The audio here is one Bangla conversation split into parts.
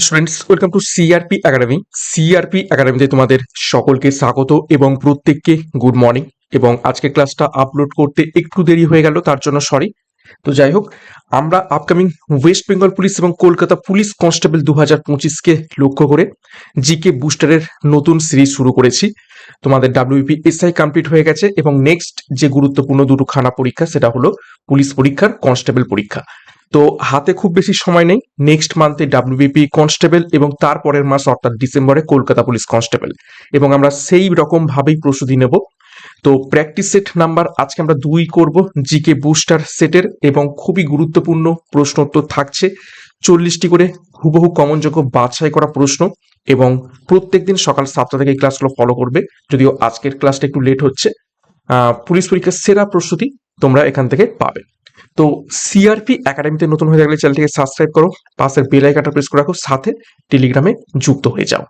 Students welcome to CRP academy CRP একাডেমিতে তোমাদের সকলকে স্বাগত এবং প্রত্যেককে গুড মর্নিং এবং আজকে ক্লাসটা আপলোড করতে একটু দেরি হয়ে গেল, তার জন্য সরি তো যাই হোক, আমরা আপকামিং ওয়েস্ট বেঙ্গল পুলিশ এবং কলকাতা পুলিশ কনস্টেবল দু হাজার পঁচিশকে লক্ষ্য করে জিকে বুস্টারের নতুন সিরিজ শুরু করেছি। তোমাদের ডাব্লিউপি এসআই কমপ্লিট হয়ে গেছে এবং নেক্সট যে গুরুত্বপূর্ণ দুটো খানা পরীক্ষা, সেটা হলো পুলিশ পরীক্ষার কনস্টেবল পরীক্ষা। তো হাতে খুব বেশি সময় নেই। নেক্সট মান্থে ডাব্লিউবিপি কনস্টেবল এবং তারপরের মাস অর্থাৎ ডিসেম্বরে কলকাতা পুলিশ কনস্টেবল এবং আমরা সেই রকম ভাবেই প্রস্তুতি নেব। তো প্র্যাকটিস সেট নাম্বার আজকে আমরা দুই করব জিকে বুস্টার সেটের এবং খুবই গুরুত্বপূর্ণ প্রশ্ন উত্তর থাকছে। চল্লিশটি করে হুবহু কমনযোগ্য বাছাই করা প্রশ্ন এবং প্রত্যেকদিন সকাল সাতটা থেকে এই ক্লাসগুলো ফলো করবে। যদিও আজকের ক্লাসটা একটু লেট হচ্ছে। পুলিশ পরীক্ষার সেরা প্রস্তুতি তোমরা এখান থেকে পাবে। তো সিআরপি একাডেমিতে নতুন হয়ে থাকলে চ্যানেলটিকে সাবস্ক্রাইব করো পাশের বেল আইকনটা প্রেস করে রাখো, সাথে টেলিগ্রামে যুক্ত হয়ে যাও।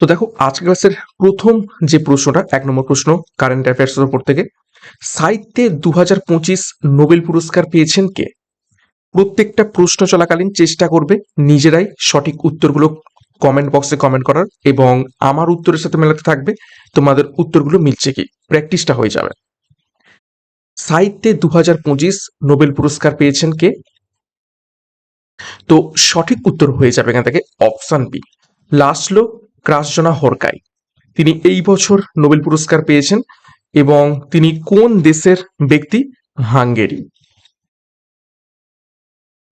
তো দেখো, আজকের ক্লাসের প্রথম যে প্রশ্নটা, এক নম্বর প্রশ্ন কারেন্ট অ্যাফেয়ার্সের উপর থেকে, সাহিত্যে দু হাজার পঁচিশ নোবেল পুরস্কার পেয়েছেন কে? প্রত্যেকটা প্রশ্ন চলাকালীন চেষ্টা করবে নিজেরাই সঠিক উত্তরগুলো কমেন্ট বক্সে কমেন্ট করার এবং আমার উত্তরের সাথে মেলাতে থাকবে, তোমাদের উত্তরগুলো মিলছে কি? প্র্যাকটিসটা হয়ে যাবে। সাহিত্যে দু হাজার পঁচিশ নোবেল পুরস্কার পেয়েছেন কে? তো সঠিক উত্তর হয়ে যাবে এখান থেকে option B, Laszlo Krasznahorkai. তিনি এই বছর নোবেল পুরস্কার পেয়েছেন এবং তিনি কোন দেশের ব্যক্তি? হাঙ্গেরি।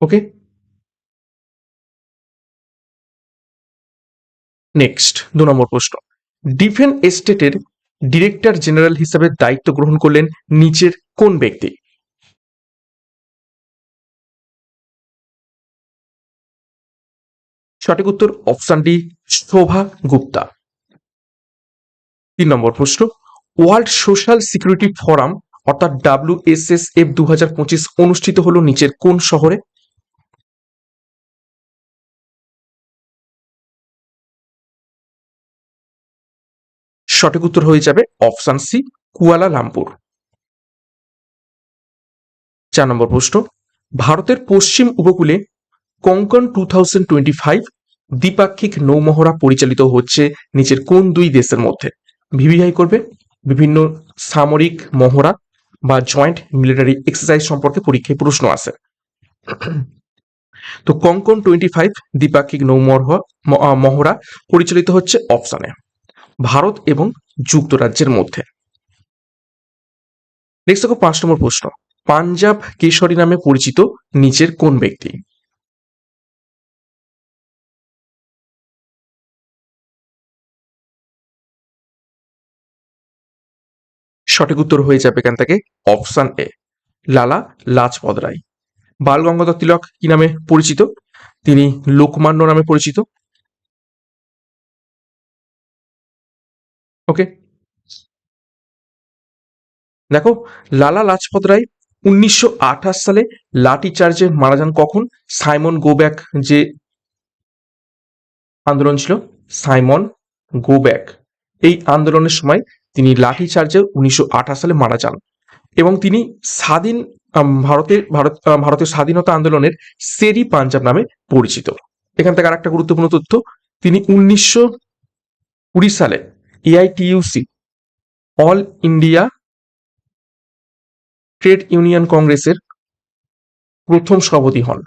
ওকে? নেক্সট, দু নম্বর প্রশ্ন। ডিফেন্স এস্টেটের ডিরেক্টর জেনারেল হিসেবে দায়িত্ব গ্রহণ করলেন নিচের কোন ব্যক্তি? সঠিক উত্তর অপশন ডি, শোভা গুপ্তা। তিন নম্বর প্রশ্ন, ওয়ার্ল্ড সোশ্যাল সিকিউরিটি ফোরাম অর্থাৎ ডাব্লিউএসএসএফ দু হাজার পঁচিশ অনুষ্ঠিত হলো নিচের কোন শহরে? সঠিক উত্তর হয়ে যাবে অপশান সি, কুয়ালালামপুর। চার নম্বর প্রশ্ন, ভারতের পশ্চিম উপকূলে Konkan two thousand twenty five দ্বিপাক্ষিক নৌমহড়া পরিচালিত হচ্ছে নিচের কোন দুই দেশের মধ্যে? ভিভিআই করবে বিভিন্ন সামরিক মহড়া বা জয়েন্ট মিলিটারি এক্সারসাইজ সম্পর্কে পরীক্ষায় প্রশ্ন আসে তো কঙ্কন টোয়েন্টি ফাইভ দ্বিপাক্ষিক নৌমহড়া, মহড়া পরিচালিত হচ্ছে অপশনে ভারত এবং যুক্তরাজ্যের মধ্যে। নেক্সট দেখো পাঁচ নম্বর প্রশ্ন। পাঞ্জাব কেশরী নামে পরিচিত নিচের কোন ব্যক্তি? সঠিক উত্তর হয়ে যাবে এখান থেকে অপশন এ। লালা লাজপত রায়। বাল গঙ্গাধর তিলক কি নামে পরিচিত? তিনি লোকমান্য নামে পরিচিত। ওকে। দেখো, লালা লাজপত রায় উনিশশো আঠাশ সালে লাঠি চার্জে মারা যান কখন? সাইমন গোব্যাক যে আন্দোলন ছিল, সাইমন গোব্যাক। এই আন্দোলনের সময় তিনি লাঠি চার্জে উনিশশো আঠাশ সালে মারা যান এবং তিনি স্বাধীন ভারতের, ভারত ভারতের স্বাধীনতা আন্দোলনের সেরি পাঞ্জাব নামে পরিচিত। এখান থেকে আরেকটা গুরুত্বপূর্ণ তথ্য, তিনি উনিশশো কুড়ি সালে AITUC all India trade union কংগ্রেসের প্রথম সভাপতি হন।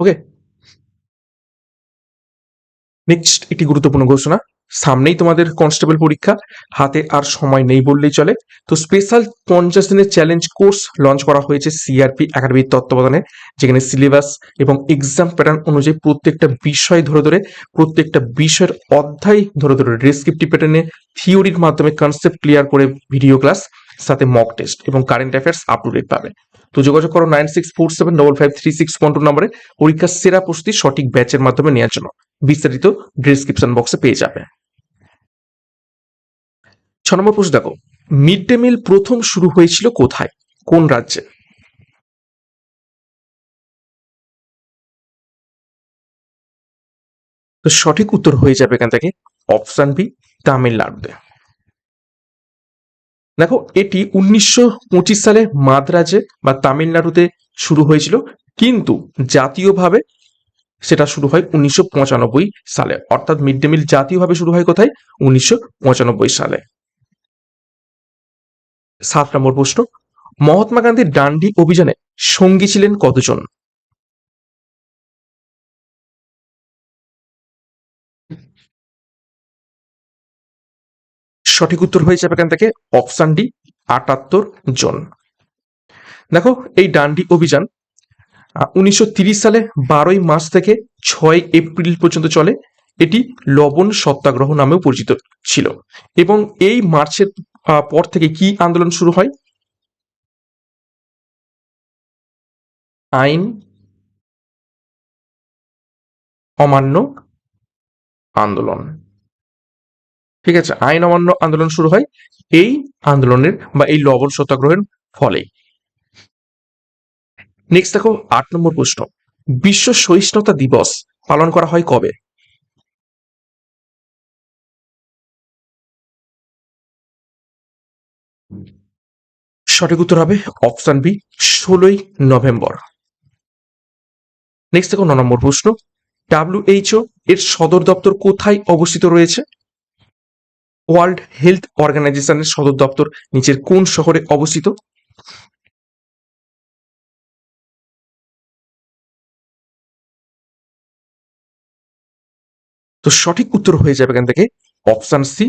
ওকে নেক্সট একটি গুরুত্বপূর্ণ ঘোষণা। সামনেই তোমাদের কনস্টেবল পরীক্ষা, হাতে আর সময় নেই বললেই চলে। তো স্পেশাল পঞ্চাশ দিনের চ্যালেঞ্জ কোর্স লঞ্চ করা হয়েছে সিআরপি একাডেমির তত্ত্বাবধানে, যেখানে সিলেবাস এবং এক্সাম প্যাটার্ন অনুযায়ী প্রত্যেকটা বিষয় ধরে ধরে, প্রত্যেকটা বিষয়ের অধ্যায় ধরে ধরে ডেসক্রিপটিভ প্যাটার্নে থিওরির মাধ্যমে কনসেপ্ট ক্লিয়ার করে ভিডিও ক্লাস সাথে মক টেস্ট এবং current affairs up to date পাবে। তো যোগাযোগ করো nine six four seven double five three six one two নম্বরে পরীক্ষার সেরা প্রস্তুতি সঠিক ব্যাচের মাধ্যমে নেওয়ার জন্য। বিস্তারিত ডিসক্রিপশন বক্সে পেয়ে যাবে। ছ নম্বর প্রশ্ন দেখো মিড ডে মিল প্রথম শুরু হয়েছিল কোথায়? কোন রাজ্যে? তো সঠিক উত্তর হয়ে যাবে এখান থেকে অপশন বি তামিলনাড়ুতে। দেখো, এটি উনিশশো পঁচিশ সালে মাদ্রাজে বা তামিলনাড়ুতে শুরু হয়েছিল, কিন্তু জাতীয়ভাবে সেটা শুরু হয় উনিশশো পঁচানব্বই সালে। অর্থাৎ মিড ডে মিল জাতীয়ভাবে শুরু হয় কোথায়? উনিশশো পঁচানব্বই সালে। সাত নম্বর প্রশ্ন, মহাত্মা গান্ধীর ডান্ডি অভিযানে সঙ্গী ছিলেন কতজন? সঠিক উত্তর হয়ে যাবে এখান থেকে, অপশান ডি, আটাত্তর জন। দেখো, এই ডান্ডি অভিযান উনিশশো সালে বারোই মার্চ থেকে ছয় এপ্রিল পর্যন্ত চলে। এটি লবণ সত্যাগ্রহ নামেও পরিচিত ছিল। এবং এই মার্চের পর থেকে কি আন্দোলন শুরু হয়? আইন অমান্য আন্দোলন। ঠিক আছে, আইন অমান্য আন্দোলন শুরু হয় এই আন্দোলনের বা এই লবণ সত্যাগ্রহের ফলে। নেক্সট দেখো, আট নম্বর প্রশ্ন। বিশ্ব সহিষ্ণুতা দিবস পালন করা হয় কবে? সঠিক উত্তর হবে অপশন বি, ষোলোই নভেম্বর। নেক্সট দেখো, ন নম্বর প্রশ্ন। ডাব্লিউএইচও এর সদর দপ্তর কোথায় অবস্থিত রয়েছে? ওয়ার্ল্ড হেলথ অর্গানাইজেশনের সদর দপ্তর নিচের কোন শহরে অবস্থিত? তো সঠিক উত্তর হয়ে যাবে এখান থেকে অপশন সি,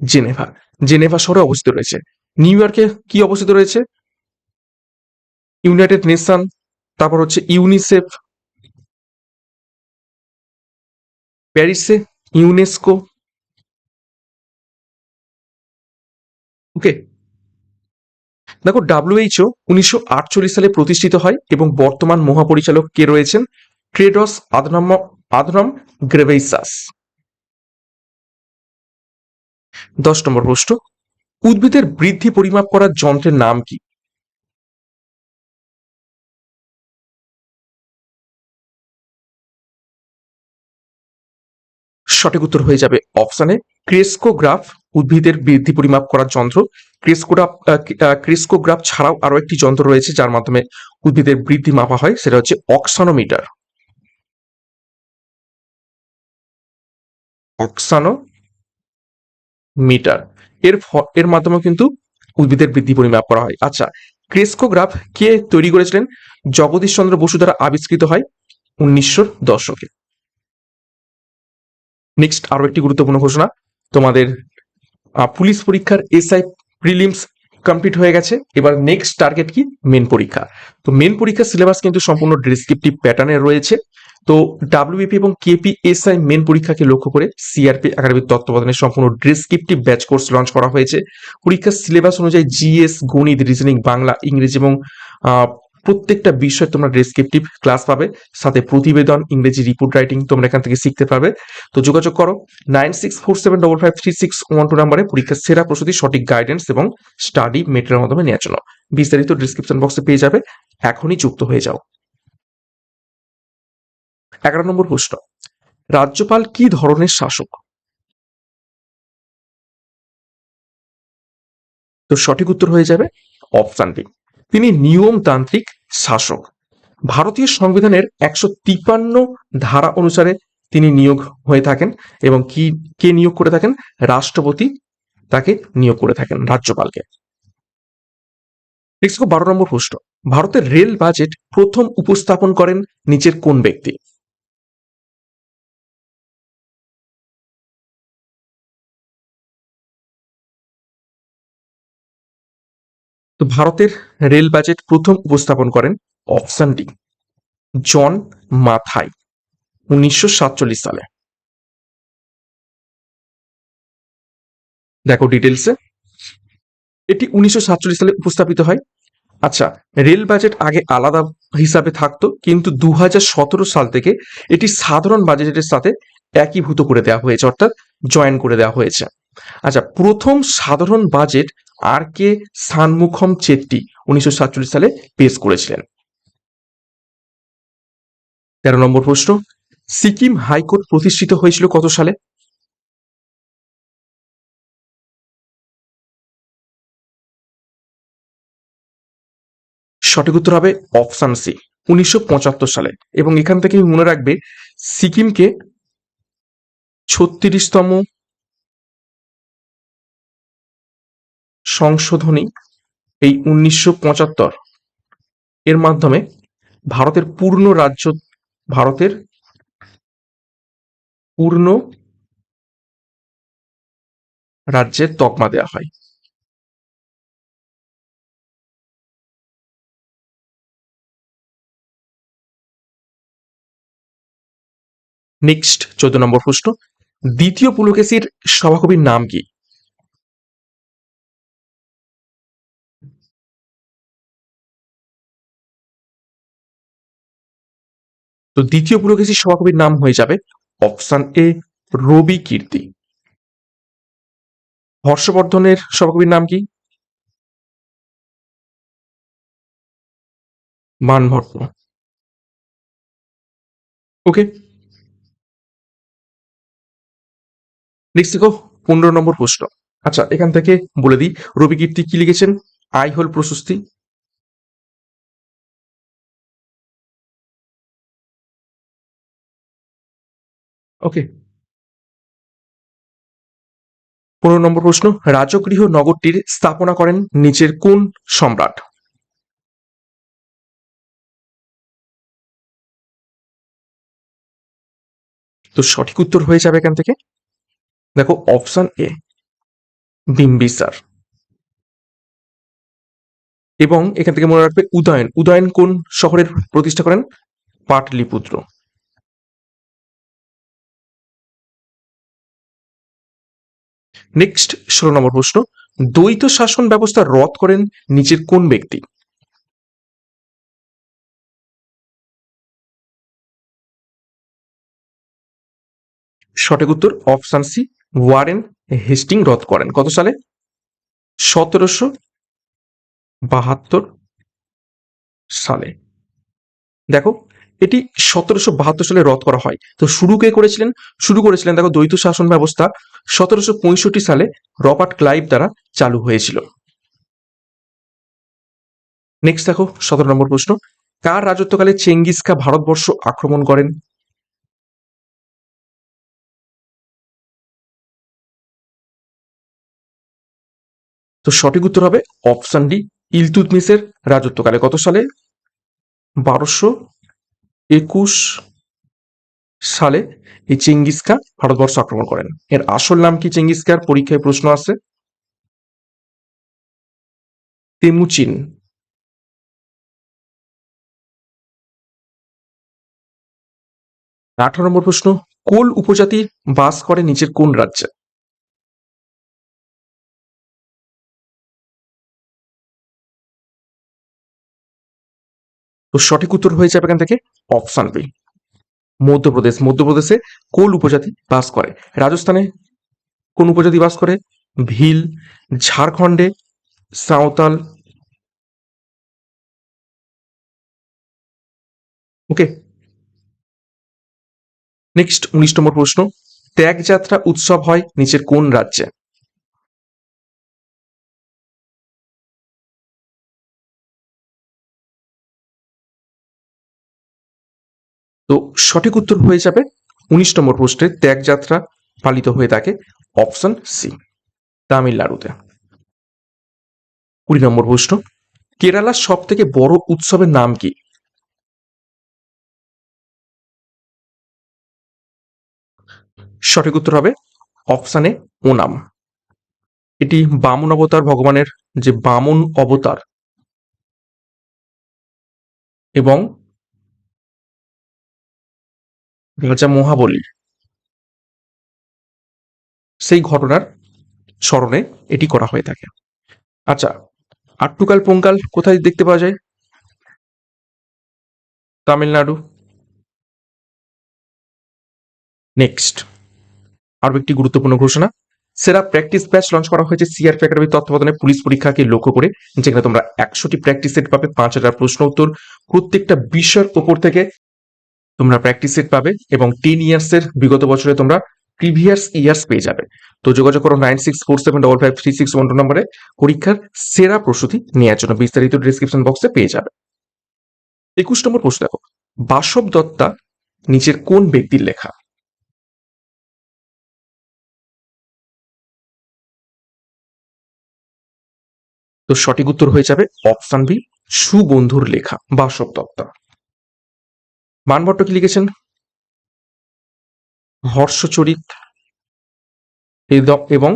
জেনেভা। জেনেভা শহরে অবস্থিত রয়েছে। নিউ ইয়র্কে কি অবস্থিত রয়েছে? ইউনাইটেড নেশন তারপর হচ্ছে ইউনিসেফ প্যারিসে ইউনেস্কো ওকে দেখো ডাব্লিউএইচও উনিশশো আটচল্লিশ সালে প্রতিষ্ঠিত হয় এবং বর্তমান মহাপরিচালক কে রয়েছেন? ট্রেডস আদনাম আদনাম গ্রেভেইসাস দশ নম্বর প্রশ্ন। উদ্ভিদের বৃদ্ধি পরিমাপ করার যন্ত্রের নাম কি? সঠিক উত্তর হয়ে যাবে অপশানে ক্রেস্কোগ্রাফ, উদ্ভিদের বৃদ্ধি পরিমাপ করার যন্ত্র। ক্রেস্কোগ্রাফ ক্রেস্কোগ্রাফ ছাড়াও আরও একটি যন্ত্র রয়েছে যার মাধ্যমে উদ্ভিদের বৃদ্ধি মাপা হয়, সেটা হচ্ছে অক্সানোমিটার। অক্সানো মিটার এর এর মাধ্যমে কিন্তু উদ্ভিদের বৃদ্ধি পরিমাপ করা হয়। আচ্ছা ক্রেস্কোগ্রাফ কে তৈরি করেছিলেন? জগদীশ চন্দ্র বসু দ্বারা আবিষ্কৃত হয় উনিশশো দশকে। নেক্সট আরও একটি গুরুত্বপূর্ণ ঘোষণা। তোমাদের পুলিশ পরীক্ষার এসআই প্রিলিমস কমপ্লিট হয়ে গেছে। এবার নেক্সট টার্গেট কি? মেন পরীক্ষা। তো মেন পরীক্ষার সিলেবাস কিন্তু সম্পূর্ণ ডেসক্রিপটিভ প্যাটার্নে রয়েছে। তো ডাব্লিউবিপি এবং কেপি এসআই মেন পরীক্ষাকে লক্ষ্য করে সিআরপি একাডেমির তত্ত্বাবধানে সম্পূর্ণ ডেসক্রিপটিভ ব্যাচ কোর্স লঞ্চ করা হয়েছে। পরীক্ষার সিলেবাস অনুযায়ী জিএস গণিত রিজনিং বাংলা, ইংরেজি এবং প্রত্যেকটা বিষয় তোমরা ডেসক্রিপটিভ ক্লাস পাবে। সাথে প্রতিবেদন, ইংরেজি রিপোর্ট রাইটিং তোমরা এখান থেকে শিখতে পারবে। তো যোগাযোগ করো nine six four seven double five three six one two নাম্বারে পরীক্ষার সেরা প্রস্তুতি, সঠিক গাইডেন্স এবং স্টাডি মেটেরিয়াল মাধ্যমে নেওয়ার জন্য। বিস্তারিত ডিসক্রিপশন বক্সে পেয়ে যাবে। এখনই যুক্ত হয়ে যাও। এগারো নম্বর প্রশ্ন, রাজ্যপাল কি ধরনের শাসক? তো সঠিক উত্তর হয়ে যাবে অপশান বি তিনি নিয়মতান্ত্রিক শাসক। ভারতীয় সংবিধানের একশো তিপান্ন ধারা অনুসারে তিনি নিয়োগ হয়ে থাকেন এবং কি, কে নিয়োগ করে থাকেন? রাষ্ট্রপতি তাকে নিয়োগ করে থাকেন রাজ্যপালকে। বারো নম্বর প্রশ্ন, ভারতের রেল বাজেট প্রথম উপস্থাপন করেন নিচের কোন ব্যক্তি? তো ভারতের রেল বাজেট প্রথম উপস্থাপন করেন অপশন ডি, জন মাথাই, উনিশশো সাতচল্লিশ সালে। দেখো ডিটেলসে এটি উনিশশো সাতচল্লিশ সালে উপস্থাপিত হয়। আচ্ছা রেল বাজেট আগে আলাদা হিসাবে থাকতো, কিন্তু দু হাজার সতেরো সাল থেকে এটি সাধারণ বাজেটের সাথে একীভূত করে দেওয়া হয়েছে, অর্থাৎ জয়েন করে দেওয়া হয়েছে। আচ্ছা প্রথম সাধারণ বাজেট আর কে সানমুখম চেট্টি উনিশশো সালে পেশ করেছিলেন। তেরো নম্বর প্রশ্ন, সিকিম হাইকোর্ট প্রতিষ্ঠিত হয়েছিল কত সালে? সঠিক উত্তর হবে অপশান সি, উনিশশো পঁচাত্তর সালে। এবং এখান থেকে মনে রাখবে, সিকিমকে ছত্রিশতম সংশোধনী এই উনিশশো পঁচাত্তর। এর মাধ্যমে ভারতের পূর্ণ রাজ্য, ভারতের পূর্ণ রাজ্যের তকমা দেওয়া হয়। নেক্সট, চোদ্দ নম্বর প্রশ্ন, দ্বিতীয় পুলকেশীর সভাকবির নাম কি? তো দ্বিতীয় পুলকেশীর সভাকবির নাম হয়ে যাবে অপশান এ রবি কীর্তি। হর্ষবর্ধনের সভাকবির নাম কি? মানভট্ট ওকে। নেক্সট দেখো, পনেরো নম্বর প্রশ্ন। আচ্ছা এখান থেকে বলে দিই, রবি কীর্তি কি লিখেছেন? আই হল প্রশস্তি। ওকে পনেরো নম্বর প্রশ্ন, রাজগৃহ নগরটির স্থাপনা করেন নিচের কোন সম্রাট? তো সঠিক উত্তর হয়ে যাবে এখান থেকে। দেখো অপশন এ বিম্বিসার এবং এখান থেকে মনে রাখবে উদয়ন। উদয়ন কোন শহরের প্রতিষ্ঠা করেন? পাটলিপুত্র। নেক্সট ষোলো নম্বর প্রশ্ন। দ্বৈত শাসন ব্যবস্থা রদ করেন নিচের কোন ব্যক্তি? সঠিক উত্তর অপশন সি, ওয়ারেন হেস্টিং রদ করেন। কত সালে? সতেরোশো বাহাত্তর সালে। দেখো, এটি সতেরোশো বাহাত্তর সালে রদ করা হয়। তো শুরু কে করেছিলেন? শুরু করেছিলেন, দেখো, দ্বৈত শাসন ব্যবস্থা সতেরোশো পঁয়ষট্টি সালে রবার্ট ক্লাইভ দ্বারা চালু হয়েছিল। নেক্সট দেখো, সতেরো নম্বর প্রশ্ন। কার রাজত্বকালে চেঙ্গিস খা ভারতবর্ষ আক্রমণ করেন? তো সঠিক উত্তর হবে অপশন ডি ইলতুতমিসের রাজত্বকালে। কত সালে? বারোশো একুশ সালে এই চেঙ্গিস খা ভারতবর্ষ আক্রমণ করেন। এর আসল নাম কি চেঙ্গিস খার পরীক্ষায় প্রশ্ন আছে। তেমুচিন আঠারো নম্বর প্রশ্ন, কোল উপজাতি বাস করে নিচের কোন রাজ্যে? তো সঠিক উত্তর হয়ে যাবে এখান থেকে অপশন বি। মধ্যপ্রদেশ। মধ্যপ্রদেশে কোল উপজাতি বাস করে? রাজস্থানে কোন উপজাতি বাস করে? ভিল, ঝাড়খণ্ডে সাঁওতাল। ওকে। নেক্সট, উনিশ নম্বর প্রশ্ন। ত্যাগযাত্রা উৎসব হয় নিচের কোন রাজ্যে? তো সঠিক উত্তর হয়ে যাবে উনিশ নম্বর প্রশ্নে ত্যাগযাত্রা পালিত হয়ে থাকে অপশন সি, তামিলনাড়ুতে। কুড়ি নম্বর প্রশ্ন, কেরালার সব থেকে বড় উৎসবের নাম কি? সঠিক উত্তর হবে অপশানে ওনাম। এটি বামন অবতার ভগবানের যে বামন অবতার এবং রাজা মহাবলী। সেই ঘটনার স্মরণে এটি করা হয়ে থাকে। আচ্ছা আট্টুকাল পঙ্কাল কোথায় দেখতে পাওয়া যায়? তামিলনাড়ু। নেক্সট। আরও একটি গুরুত্বপূর্ণ ঘোষণা। সেরা প্র্যাকটিস ব্যাচ লঞ্চ করা হয়েছে সিআরপি একাডেমির তত্ত্বাবধানে পুলিশ পরীক্ষাকে লক্ষ্য করে, যেখানে তোমরা একশোটি প্র্যাকটিস সেট পাবে পাঁচ হাজার প্রশ্ন উত্তর। প্রত্যেকটা বিষয়ের ওপর থেকে তোমরা প্র্যাকটিস সেট পাবে এবং টেন ইয়ার্স এর বিগত বছরে তোমরা প্রিভিয়াস ইয়ার্স পেয়ে যাবে। তো যোগাযোগ করো nine six four seven double five three six one two নম্বরে। পরীক্ষার সেরা প্রস্তুতি নেওয়ার জন্য বিস্তারিত ডিসক্রিপশন বক্সে পেয়ে যাবে। একুশ নম্বর প্রশ্ন দেখো। বাসব দত্তা নিচের কোন ব্যক্তির লেখা? তো সঠিক উত্তর হয়ে যাবে অপশন বি সুবন্ধুর লেখা, বাসব দত্তা। মানভট্ট কি লিখেছেন? হর্ষচরিত এবং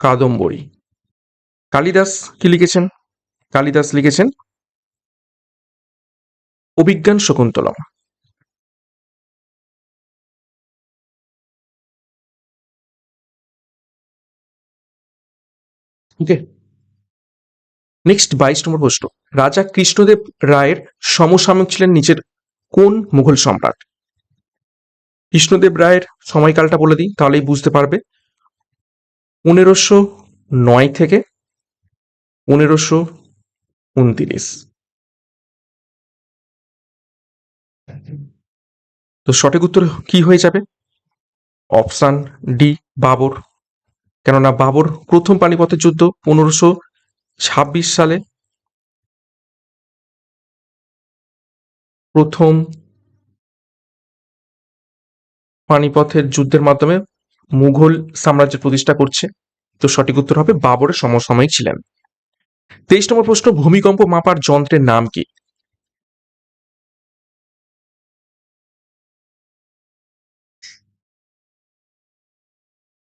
কাদম্বরী। কালিদাস কি লিখেছেন? কালিদাস লিখেছেন অভিজ্ঞান শকুন্তলম। ওকে নেক্সট বাইশ নম্বর প্রশ্ন। রাজা কৃষ্ণদেব রায়ের সমসাময়িক ছিলেন নিচের কোন মুঘল সম্রাট? কৃষ্ণদেব রায়ের সময়কালটা বলে দিই, তাহলেই বুঝতে পারবে। পনেরোশো নয় থেকে পনেরোশো উনতিরিশ। তো সঠিক উত্তর কি হয়ে যাবে? Option D Babur. কেননা বাবর প্রথম পানিপথের যুদ্ধ পনেরোশো ছাব্বিশ সালে প্রথম পানিপথের যুদ্ধের মাধ্যমে মুঘল সাম্রাজ্যের প্রতিষ্ঠা করছে। তো সঠিক উত্তর হবে বাবরের সমসাময়িক ছিলেন। তেইশ নম্বর প্রশ্ন, ভূমিকম্প মাপার যন্ত্রের নাম কি?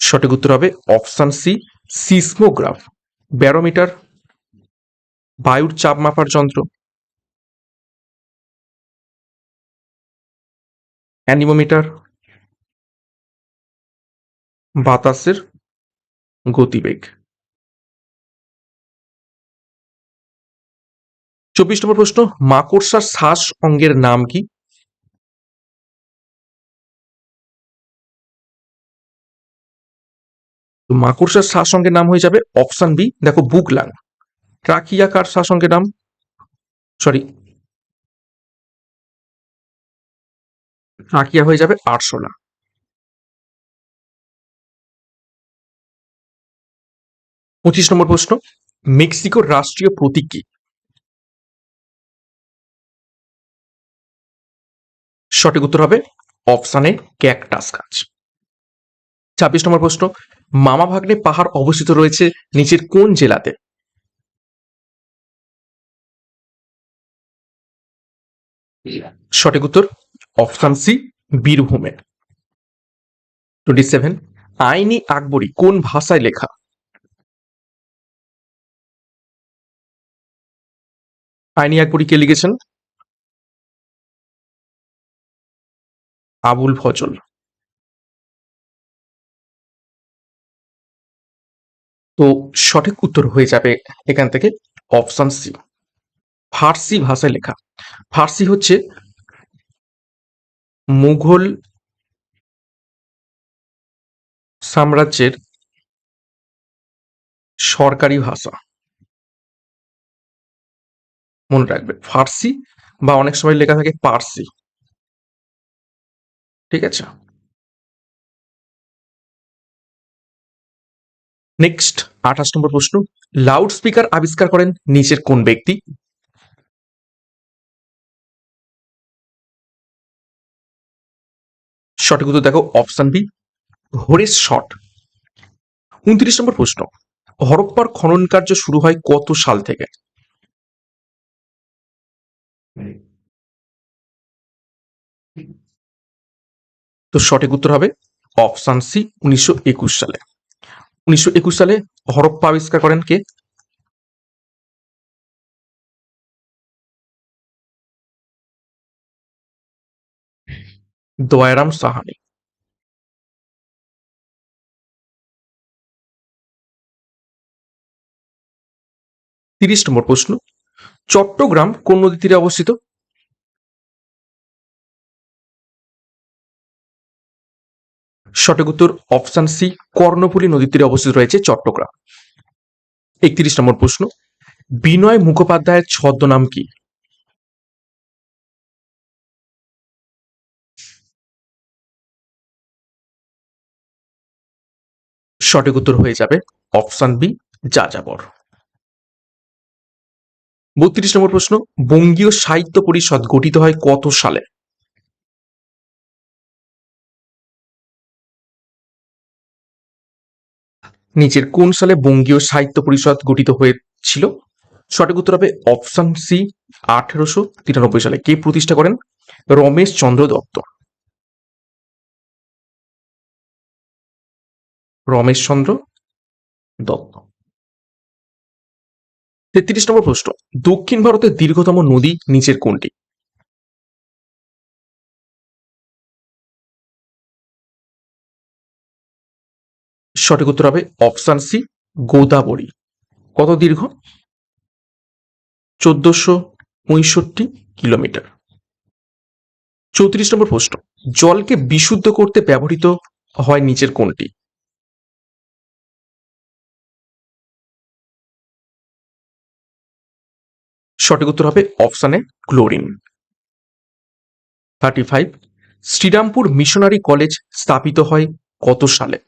সঠিক উত্তর হবে অপশন সি, সিসমোগ্রাফ, ব্যারোমিটার বায়ুর চাপ মাপার যন্ত্র। অ্যানিমোমিটার। বাতাসের গতিবেগ। চব্বিশ নম্বর প্রশ্ন, মাকড়সার শ্বাস অঙ্গের নাম কি? মাকড়সার শ্বাস অঙ্গের নাম হয়ে যাবে অপশন বি, দেখো বুক বুকলাং ট্রাকিয়া কার অঙ্গের নাম? সরি ট্রাকিয়া হয়ে যাবে আরশোলা। পঁচিশ নম্বর প্রশ্ন, মেক্সিকোর রাষ্ট্রীয় প্রতীক কি? সঠিক উত্তর হবে অপশান ক্যাকটাস গাছ। ছাব্বিশ নম্বর প্রশ্ন মামা ভাগ্নে পাহাড় অবস্থিত রয়েছে নিচের কোন জেলাতে? সঠিক উত্তর, অপশান সি, বীরভূমে। টোয়েন্টি সেভেন আইনি আকবরী কোন ভাষায় লেখা? আইনি আকবরী কে লিখেছেন? আবুল ফজল। তো সঠিক উত্তর হয়ে যাবে এখান থেকে অপশন সি। ফার্সি ভাষায় লেখা। ফার্সি হচ্ছে মুঘল সাম্রাজ্যের সরকারি ভাষা। মনে রাখবে, ফার্সি বা অনেক সময় লেখা থাকে পার্সি। ঠিক আছে? নেক্সট আঠাশ নম্বর প্রশ্ন। লাউড স্পিকার আবিষ্কার করেন নিচের কোন ব্যক্তি? সঠিক উত্তর দেখো অপশন বি হরিশ শট। উনত্রিশ নম্বর প্রশ্ন, হরপ্পার খনন কার্য শুরু হয় কত সাল থেকে? তো সঠিক উত্তর হবে অপশন সি উনিশশো একুশ সালে। উনিশশো একুশ সালে হরপ্পা আবিষ্কার করেন কে? দয়ারাম সাহানি। তিরিশ নম্বর প্রশ্ন, চট্টগ্রাম কোন নদীর তীরে অবস্থিত? সঠিক উত্তর অপশন সি, কর্ণফুলী নদীর তীরে অবস্থিত রয়েছে চট্টগ্রাম। একত্রিশ নম্বর প্রশ্ন, বিনয় মুখোপাধ্যায়ের ছদ্মনাম কি? সঠিক উত্তর হয়ে যাবে অপশন বি, যাযাবর। বত্রিশ নম্বর প্রশ্ন, বঙ্গীয় সাহিত্য পরিষদ গঠিত হয় কত সালে? নিচের কোন সালে বঙ্গীয় সাহিত্য পরিষদ গঠিত হয়েছিল? সঠিক উত্তর হবে অপশন সি, আঠেরোশো তিরানব্বই সালে। কে প্রতিষ্ঠা করেন? রমেশ চন্দ্র দত্ত। রমেশ চন্দ্র দত্ত। তেত্রিশ নম্বর প্রশ্ন, দক্ষিণ ভারতের দীর্ঘতম নদী নিচের কোনটি? সঠিক উত্তর হবে অপশান সি, গোদাবরী। কত দীর্ঘ? চোদ্দশো পঁয়ষট্টি কিলোমিটার। চৌত্রিশ নম্বর প্রশ্ন, জলকে বিশুদ্ধ করতে ব্যবহৃত হয় নিচের কোনটি? সঠিক উত্তর হবে অপশানে chlorine. Thirty five Serampore missionary college স্থাপিত হয় কত সালে?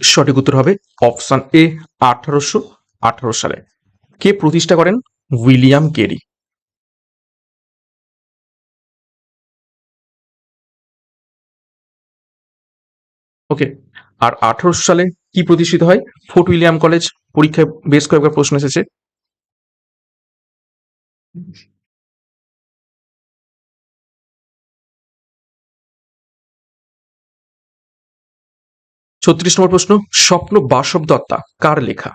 সঠিক উত্তর হবে অপশন এ, আঠারোশো আঠারো সালে। কে প্রতিষ্ঠা করেন? William Carey. ওকে আর আঠারোশো সালে কি প্রতিষ্ঠিত হয়? ফোর্ট উইলিয়াম কলেজ পরীক্ষায় বেশ কয়েকবার প্রশ্ন এসেছে। ছত্রিশ নম্বর প্রশ্ন, স্বপ্ন বাসব দত্তা কার লেখা?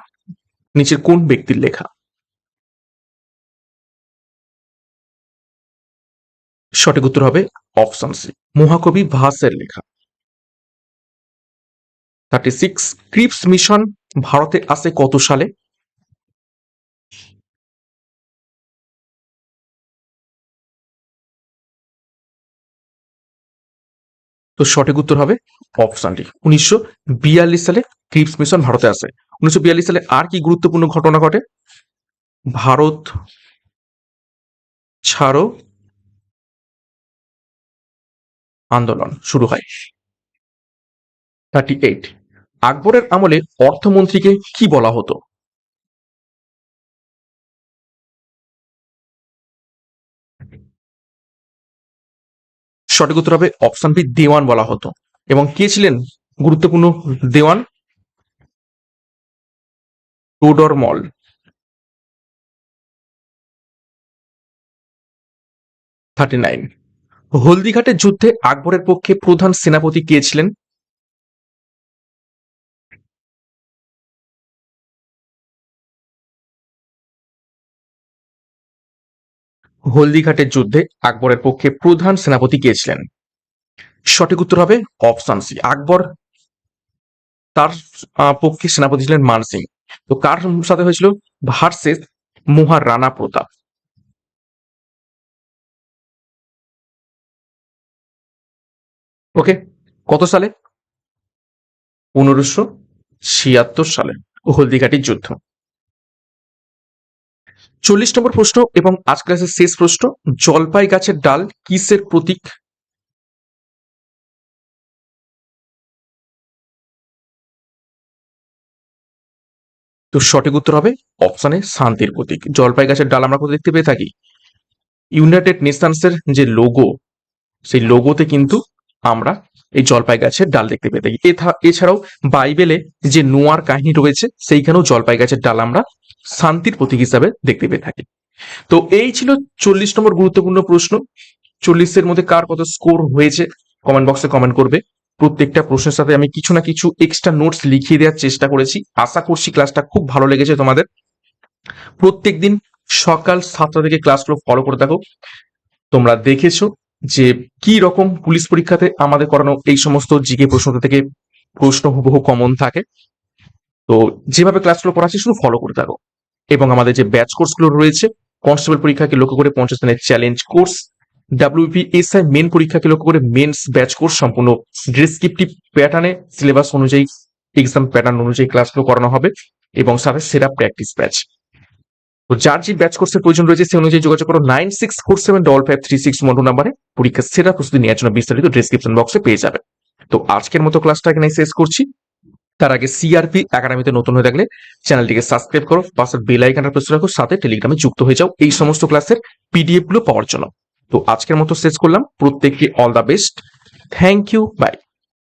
নিচের কোন ব্যক্তির লেখা? সঠিক উত্তর হবে অপশন সি, মহাকবি ভাসের লেখা। থার্টি সিক্স ক্রিপস মিশন ভারতে আসে কত সালে? তো সঠিক উত্তর হবে অপশনটি। উনিশশো বিয়াল্লিশ সালে ক্রিপস মিশন ভারতে আসে উনিশশো বিয়াল্লিশ সালে আর কি গুরুত্বপূর্ণ ঘটনা ঘটে? ভারত ছাড়ো। আন্দোলন শুরু হয়। থার্টি এইট আকবরের আমলে অর্থমন্ত্রীকে কি বলা হতো? সঠিক উত্তর হবে অপশন বি দেওয়ান বলা হতো। এবং কে ছিলেন গুরুত্বপূর্ণ দেওয়ান? টোডর মল। থার্টি নাইন হলদিঘাটের যুদ্ধে আকবরের পক্ষে প্রধান সেনাপতি কে ছিলেন? হলদিঘাটের যুদ্ধে আকবরের পক্ষে প্রধান সেনাপতি কে ছিলেন? সঠিক উত্তর হবে অপশন সি, আকবর। তার পক্ষে সেনাপতি ছিলেন মানসিং তো কার সাথে হয়েছিল? ভার্সেস মহারানা প্রতাপ। ওকে, কত সালে? পনেরোশো ছিয়াত্তর সালে হলদিঘাটির যুদ্ধ। চল্লিশ নম্বর প্রশ্ন এবং আজ ক্লাসের শেষ প্রশ্ন জলপাই গাছের ডাল কিসের প্রতীক? তো সঠিক উত্তর হবে অপশানে শান্তির প্রতীক। জলপাই গাছের ডাল আমরা কোথায় দেখতে পেয়ে থাকি? ইউনাইটেড নেশনসের যে লোগো সেই লোগোতে কিন্তু আমরা এই জলপাই গাছের ডাল দেখতে পেয়ে থাকি। এছাড়াও বাইবেলে যে নোয়ার কাহিনী রয়েছে, সেইখানেও জলপাই গাছের ডাল আমরা শান্তির প্রতীক হিসাবে দেখতে পেয়ে থাকি। তো এই ছিল চল্লিশ নম্বর গুরুত্বপূর্ণ প্রশ্ন। চল্লিশের মধ্যে কার কত স্কোর হয়েছে, কমেন্ট বক্সে কমেন্ট করবে। প্রত্যেকটা প্রশ্নের সাথে আমি কিছু না কিছু এক্সট্রা নোটস লিখিয়ে দেওয়ার চেষ্টা করেছি। আশা করছি ক্লাসটা খুব ভালো লেগেছে তোমাদের। প্রত্যেক দিন সকাল সাতটা থেকে ক্লাসগুলো ফলো করে থাকো। তোমরা দেখেছ যে কি রকম পুলিশ পরীক্ষাতে আমাদের করানো এই সমস্ত জিকে প্রশ্ন থেকে প্রশ্ন হুবহু কমন থাকে। তো যেভাবে ক্লাসগুলো পড়াচ্ছি শুধু ফলো করে থাকো। এবং আমাদের যে ব্যাচ কোর্সগুলো রয়েছে কনস্টেবল পরীক্ষাকে লক্ষ্য করে পঞ্চাশ দিনের challenge course WP SI main পরীক্ষাকে লক্ষ্য করে মেন্স ব্যাচ কোর্স সম্পূর্ণ ডেসক্রিপটিভ প্যাটার্নে সিলেবাস অনুযায়ী এক্সাম প্যাটার্ন অনুযায়ী ক্লাসগুলো করানো হবে। এবং সাথে সেরা প্র্যাকটিস ব্যাচ তো যার যে ব্যাচ কোর্সের প্রয়োজন রয়েছে, সেই অনুযায়ী যোগাযোগ করো nine six four seven double five three six two নাম্বারে পরীক্ষা সেরা প্রস্তুতি নেওয়ার জন্য বিস্তারিত ডিসক্রিপশন বক্সে পেয়ে যাবে। তো আজকের মতো ক্লাসটা এখানে শেষ করছি। তার আগে সিআরপি একাডেমিতে নতুন হয়ে থাকলে চ্যানেলটিকে সাবস্ক্রাইব করো পাশের বেল আইকনটা প্রেস রাখো, সাথে টেলিগ্রামে যুক্ত হয়ে যাও এই সমস্ত ক্লাসের পিডিএফগুলো পাওয়ার জন্য। তো আজকের মতো শেষ করলাম। প্রত্যেককে all the best thank you bye